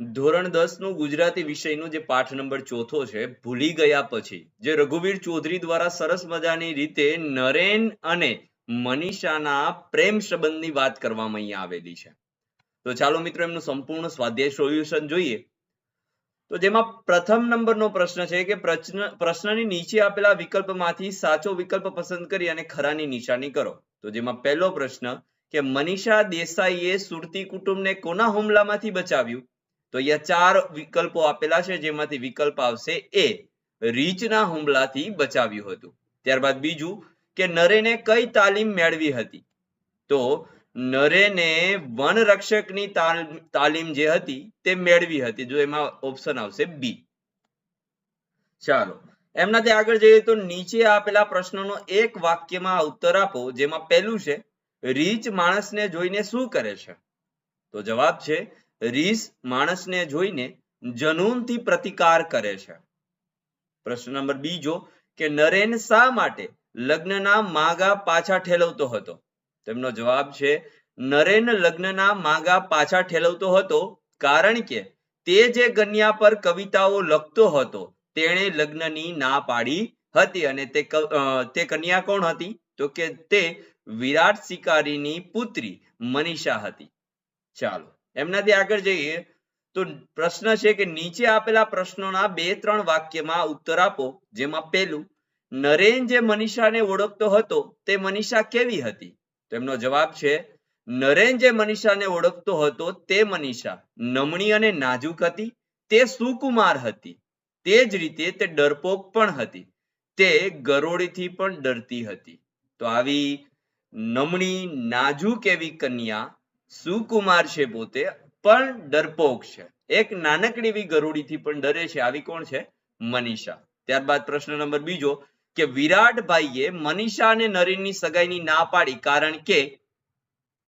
ધોરણ દસનું ગુજરાતી વિષયનું જે પાઠ નંબર ચોથો છે, ભૂલી ગયા પછી, જે રઘુવીર ચૌધરી દ્વારા સરસ મજાની રીતે નરેન અને મનીષાના પ્રેમ સંબંધની વાત કરવામાં અહીંયા આવેલી છે. તો ચાલો મિત્રો, એમનું સંપૂર્ણ સ્વાધ્યાય સોલ્યુશન જોઈએ. તો જેમાં પ્રથમ નંબરનો પ્રશ્ન છે કે પ્રશ્ન, પ્રશ્નની નીચે આપેલા વિકલ્પમાંથી સાચો વિકલ્પ પસંદ કરી અને ખરાની નિશાની કરો. તો જેમાં પહેલો પ્રશ્ન કે મનીષા દેસાઈએ સુરતી કુટુંબને કોના હુમલામાંથી બચાવ્યું? તો અહીંયા ચાર વિકલ્પો આપેલા છે, જેમાંથી વિકલ્પ આવશે એ. રીચના હુમલાથી બચાવ્યું હતું. ત્યારબાદ બીજું કે નરેને કઈ તાલીમ મેળવી હતી? તો નરેને વન રક્ષકની તાલીમ જે હતી તે મેળવી હતી. જો એમાં ઓપ્શન આવશે બી ચાલો, એમનાથી આગળ જઈએ તો નીચે આપેલા પ્રશ્નોનો એક વાક્યમાં ઉત્તર આપો, જેમાં પહેલું છે, રીચ માણસને જોઈને શું કરે છે? તો જવાબ છે રીસ માણસને જોઈને જનૂનથી પ્રતિકાર કરે છે. પ્રશ્ન નંબર બીજો કે નરેન શા માટે લગ્નના માગા પાછા ઠેલવતો હતો? તેમનો જવાબ છે, નરેન લગ્નના માગા પાછા ઠેલવતો હતો કારણ કે તે જે કન્યા પર કવિતાઓ લખતો હતો તેણે લગ્નની ના પાડી હતી અને તે તે કન્યા કોણ હતી? તો કે તે વિરાટ શિકારીની પુત્રી મનીષા હતી. ચાલો એમનાથી આગળ જઈએ, તો પ્રશ્ન છે કે નીચે આપેલા પ્રશ્નોના બે, ત્રણ વાક્યમાં ઉત્તર આપો, જેમાં પહેલું, નરેન જે મનીષાને ઓળખતો હતો તે મનીષા કેવી હતી? તો એમનો જવાબ છે, નરેન જે મનીષાને ઓળખતો હતો તે મનીષા, નમણી અને નાજુક હતી, તે સુકુમાર હતી, તે જ રીતે તે ડરપોક પણ હતી, તે ગરોળીથી પણ ડરતી હતી. તો આવી નમણી, નાજુક એવી કન્યા સુકુમાર છે પોતે, પણ ડરપોક છે. એક નાનકડી એવી ગરુડીથી પણ ડરે છે. આવી કોણ છે? મનીષા. ત્યારબાદ પ્રશ્ન નંબર બીજો, કે વિરાટભાઈએ મનીષા અને નરેનની સગાઈની ના પાડી કારણ કે?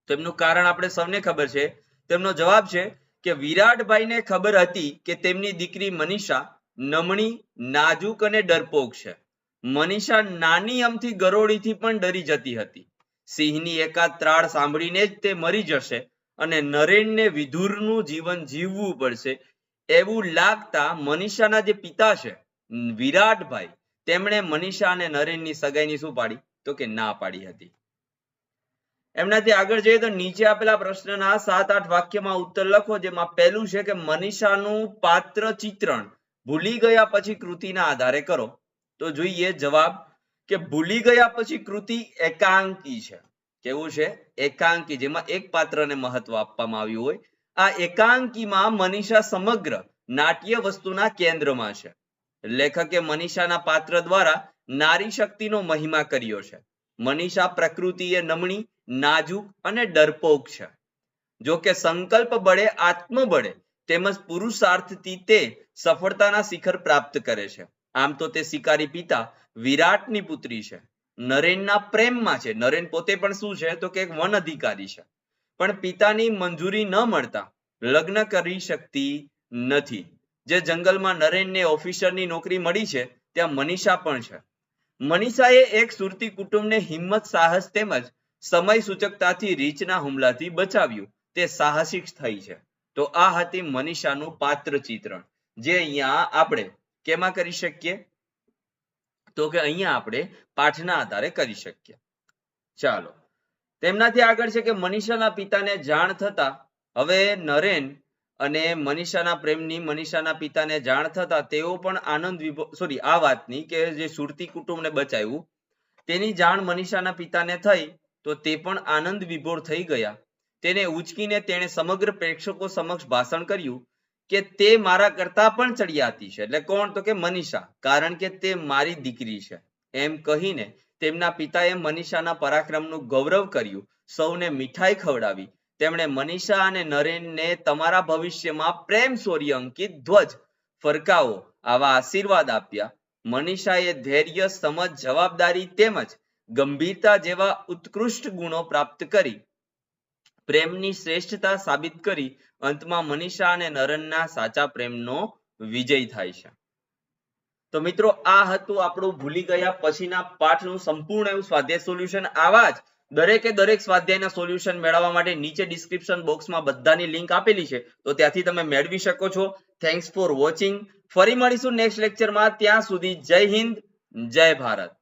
તેમનું કારણ આપણે સૌને ખબર છે. તેમનો જવાબ છે કે વિરાટભાઈને ખબર હતી કે તેમની દીકરી મનીષા નમણી, નાજુક અને ડરપોક છે. મનીષા નાની અમથી ગરોળીથી પણ ડરી જતી હતી. સિંહની એકાદ ત્રાળ સાંભળીને જ તે મરી જશે અને નરેનને વિધુરનું જીવન જીવવું પડશે. એવું લાગતા મનીષાના જે પિતા છે, વિરાટભાઈ, તેમણે મનીષા અને નરેનની સગાઈની શું પાડી? તો કે ના પાડી હતી. એમનાથી આગળ જઈએ તો નીચે આપેલા પ્રશ્નના સાત આઠ વાક્યમાં ઉત્તર લખો, જેમાં પહેલું છે કે મનીષાનું પાત્ર ચિત્રણ. ભૂલી ગયા પછી કૃતિના આધારે કરો. તો જોઈએ જવાબ. કે ભૂલી ગયા પછી કૃતિ એકાંકી છે. કેવું છે? એકાંકી, જેમાં એક પાત્રને મહત્વ આપવામાં આવ્યું હોય. આ એકાંકીમાં મનીષા સમગ્ર નાટ્ય વસ્તુના કેન્દ્રમાં છે. લેખકે મનીષાના પાત્ર દ્વારા નારી શક્તિનો મહિમા કર્યો છે. મનીષા પ્રકૃતિએ નમણી, નાજુક અને ડરપોક છે. જો કે સંકલ્પ બળે, આત્મબળે તેમજ પુરુષાર્થથી તે સફળતાના શિખર પ્રાપ્ત કરે છે. આમ તો તે શિકારી પિતા વિરાટની પુત્રી છે. નરેનના પ્રેમમાં છે. નરેન પોતે પણ શું છે? તો કે વન અધિકારી છે. પણ પિતાની મંજૂરી ન મળતા લગ્ન કરી શકતી નથી. જે જંગલમાં નરેનને ઓફિસરની નોકરી મળી છે, ત્યાં મનીષા પણ છે. મનીષાએ એક સુરતી કુટુંબને હિંમત, સાહસ તેમજ સમય સૂચકતાથી રીચના હુમલાથી બચાવ્યું. તે સાહસિક થઈ છે. તો આ હતી મનીષાનું પાત્ર ચિત્રણ. જે અહીંયા આપણે કેમાં કરી શકીએ? તો કે અહીંયા આપણે પાઠના આધારે કરી શકીએ. ચાલો. તેમનાથી આગળ છે કે મનીષાના પિતાને જાણ થતા હવે નરેન અને મનીષાના પ્રેમની મનીષાના પિતાને જાણ થતા તેઓ પણ આનંદ વિભો સોરી આ વાતની કે જે સુરતી કુટુંબને બચાવ્યું, તેની જાણ મનીષાના પિતાને થઈ તો તે પણ આનંદ વિભોર થઈ ગયા. તેને ઉચકીને તેણે સમગ્ર પ્રેક્ષકો સમક્ષ ભાષણ કર્યું કે તે મારા કરતા પણ ચડિયાતી છે. એટલે કોણ? તો કે મનીષા. કારણ કે તે મારી દીકરી છે. એમ કહીને તેમના પિતાએ મનીષાના પરાક્રમનું ગૌરવ કર્યું. સૌને મીઠાઈ ખવડાવી. તેમણે મનીષા અને નરેનને તમારા ભવિષ્યમાં પ્રેમ શૌર્ય અંકિત ધ્વજ ફરકાવો આવા આશીર્વાદ આપ્યા. મનીષાએ ધૈર્ય, સમજ, જવાબદારી તેમજ ગંભીરતા જેવા ઉત્કૃષ્ટ ગુણો પ્રાપ્ત કરી. પ્રેમની શ્રેષ્ઠતા સાબિત કરી અંતમાં મનીષા અને નરનના સાચા પ્રેમનો વિજય થાય છે. તો મિત્રો, આ હતું આપણું ભૂલી ગયા પછીના પાઠનું સંપૂર્ણ એવું સ્વાધ્યાય સોલ્યુશન. આવા જ દરેકે દરેક સ્વાધ્યાયના સોલ્યુશન મેળવવા માટે નીચે ડિસ્ક્રિપ્શન બોક્સમાં બધાની લિંક આપેલી છે. તો ત્યાંથી તમે મેળવી શકો છો. થેન્ક્સ ફોર વોચિંગ ફરી મળીશું નેક્સ્ટ લેક્ચરમાં ત્યાં સુધી જય હિન્દ, જય ભારત.